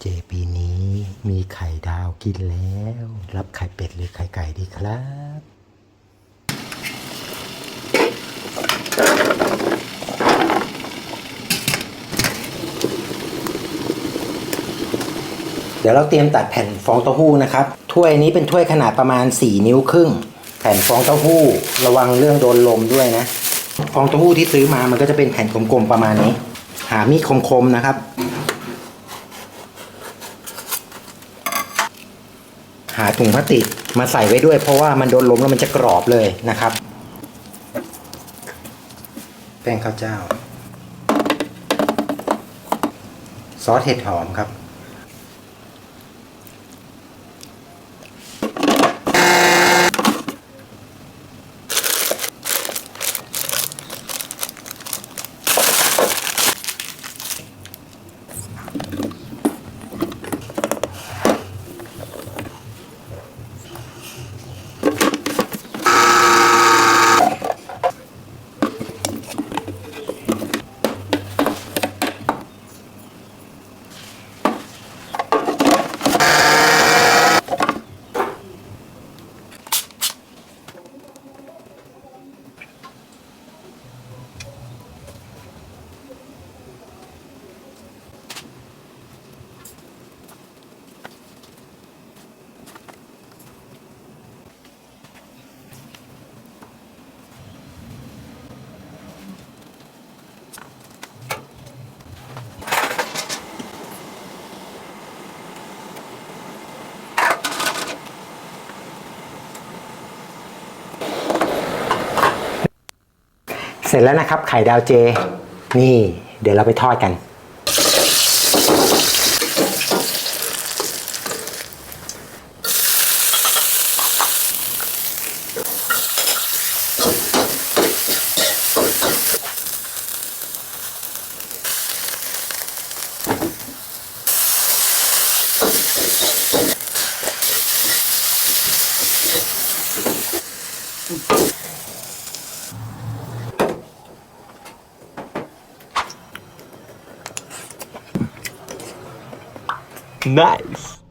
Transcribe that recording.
เจปีนี้มีไข่ดาวกินแล้ว รับไข่เป็ดหรือไข่ไก่ดีครับเดี๋ยวเราเตรียมตัดแผ่นฟองเต้าหู้นะครับ ถ้วยนี้เป็นถ้วยขนาดประมาณ 4 นิ้วครึ่ง ผ่นฟองเต้าหู้ระวังเรื่องโดนลมด้วยนะ ฟองเต้าหู้ที่ซื้อมามันก็จะเป็นแผ่นกลมๆประมาณนี้ หามีดคมๆนะครับ หาถุงพลาสติกมาใส่ไว้ด้วย เพราะว่ามันโดนลมแล้วมันจะกรอบเลยนะครับ แป้งข้าวเจ้า ซอสเห็ดหอมครับ เสร็จแล้วนะครับ ไข่ดาวเจ นี่ เดี๋ยวเราไปทอดกัน Nice.